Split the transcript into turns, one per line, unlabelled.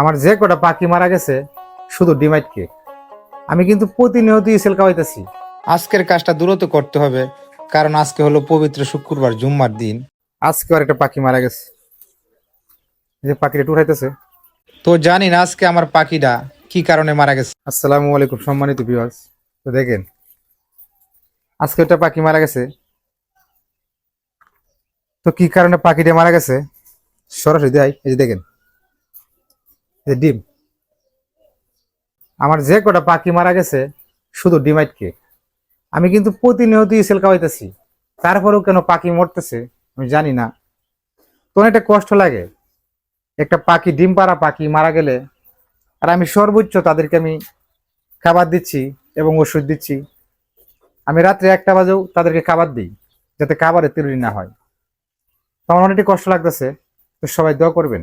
আমার যে কটা পাখি মারা গেছে শুধু ডিমাইট কেক। আমি কিন্তু প্রতিনিয়ত ইসেল খাওয়াইতেছি। আজকের কাজটা দ্রুত করতে হবে কারণ আজকে হলো পবিত্র শুক্রবার জুম্মার দিন। আজকে আর একটা পাখি মারা গেছে। যে পাখিটা একটু উঠাইতেছে। তো জানি না আজকে আমার পাখিটা কি কারণে মারা গেছে। আসসালামু আলাইকুম সম্মানিত ভিউয়ার্স তো দেখেন আজকে একটা পাখি মারা গেছে। তো কি কারণে পাখিটা মারা গেছে? সরাসরি দেয় এই যে দেখেন। যে ডিম। আমার যে কটা পাখি মারা গেছে, শুধু ডিমাইট কেক আমি কিন্তু প্রতিনিয়ত ইসেল খাওয়াইতেছি। তারপরেও কেন পাখি মরতেছে, আমি জানি না। তো একটা কষ্ট লাগে। একটা পাখি, ডিম পাড়া পাখি মারা গেলে, আর আমি সর্বোচ্চ তাদেরকে আমি খাবার দিচ্ছি এবং ওষুধ দিচ্ছি। আমি রাত্রে একটা বাজেও তাদেরকে খাবার দিই, যাতে খাবারে তিরুনি না হয়। তো আমার অনেকটা কষ্ট লাগতেছে, তো সবাই দোয়া করবেন।